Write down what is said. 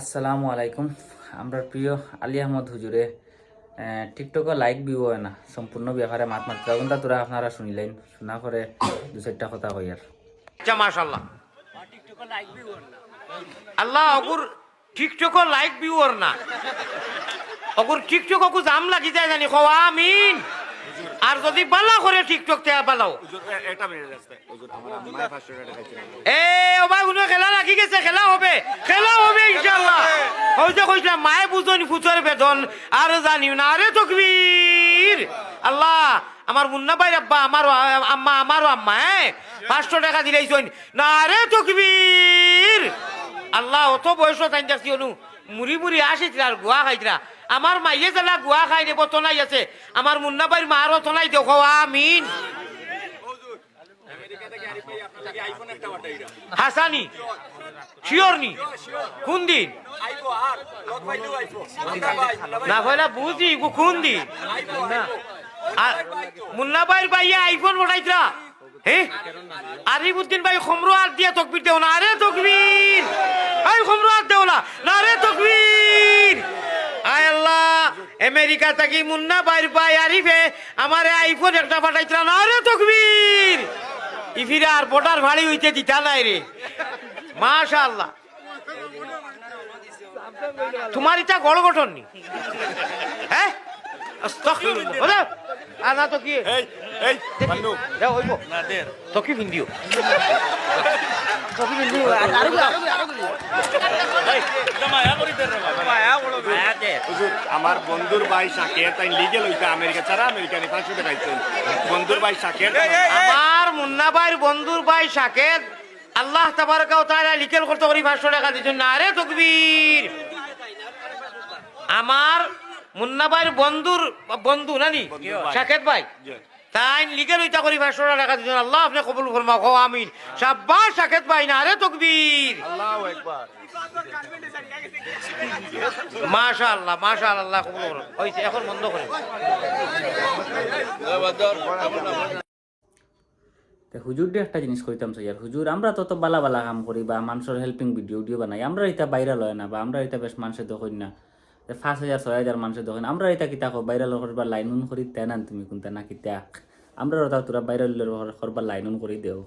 আসসালামু আলাইকুম। আমরা প্রিয় আলী আহমদ হুজুরে টিকটকে লাইক ভিউ হয় না সম্পূর্ণ ব্যাপারে মাত মাত্রা কিন্তু তোরা আপনারা শুনিলেন? শোনা করে দু চারটা কথা কই আর। আচ্ছা মাশাল্লাহ আল্লাহ অগুর টিকটক লাইক ভিউর না। অগুর টিকটক অকু জাম লাগি যায় জানি খোয়া আমিন। আর যদি বালা করে টিকটক তে বালাও। এ ও ভাই খেলা লাগি গেছে খেলা হবে। খেলা হয়তো কইছিলাম মায়ে বুঝনি ফুচর বেদন আর জানিও না আরে তকবীর আল্লাহ আমার মুন্না ভাই আব্বা আমারও আম্মা আমারও আম্মা হ্যাঁ পাঁচশো টাকা দিলেইছন না রে তকবীর আল্লাহ, অত বয়স তাই দেখছি অনু। মুড়ি মুড়ি আসিছিল আর গুয়া খাইছিলা। আমার মাইয়ে জেলা গুয়া খাই নেব তনাই আছে। আমার মুন্না ভাইয়ের মারও তনাই দেখো আমিন। হাসানি শিওর নি কোন দিন না হলে বুঝি গো আর মুন্না ভাইয়ের ভাইয়া আইফোন উঠাইছিলা হে? আরিফুদ্দিন ভাই খমরো আর দিয়ে তকবির দেও না। আরে তকবির! আই খমরো আর দেও না। না রে তকবির! আয় আল্লাহ আমেরিকা থাকি মুন্না ভাইয়ের ভাই আরিফে আমার আইফোন একটা পাঠাইছিল না রে তকবির! ইফিরে আর বটার ভাড়ি হইতে দিতা নাই রে। মাশা আল্লাহ তোমার ইটা গড় গঠন নি। হ্যাঁ? আস্তাগফিরুল্লাহ। না তো কি? এই এই পান্নু দে হইব না দের তো কি ভিন্দিও আমার বন্ধুর ভাই শাকের তাই লিগেল হইতা আমেরিকা ছাড়া আমেরিকানি পাঁচশো টাকা বন্ধুর ভাই শাকের আমার মুন্না ভাইয়ের বন্ধুর ভাই সাকেত আল্লাহ তাবারকা ও তাআলা লিখেল করতে করি 500 টাকা দিছেন না রে তকবীর। আমার মুন্না ভাইয়ের বন্ধুর বন্ধু নানি? বন্ধুর ভাই। সাকেত ভাই। জি। তাই লিখেল হইতা করি 500 টাকা দিছেন আল্লাহ আপনি কবুল ফরমাও কও আমিন। সাব্বাস সাকেত ভাই না রে তকবীর। আল্লাহু আকবার। মাশাআল্লাহ মাশাআল্লাহ কবুল করুন এখন বন্ধ করেন। তে হুজুর দিয়ে একটা জিনিস কইতাম চাই আর হুজুর আমরা তত বালা বালা কাম করি বা মানুষের হেল্পিং ভিডিও উডিও বানাই আমরা এটা বাইরে লয় না বা আমরা এটা বেশ মানুষের দেখুন না। পাঁচ হাজার ছয় হাজার মানুষের দোকান। আমরা এটা কিতা বাইরে করবার লাইন করি তেনান তুমি কোনটা না কিতা আমরা তোরা বাইরে করবার লাইন করি দেও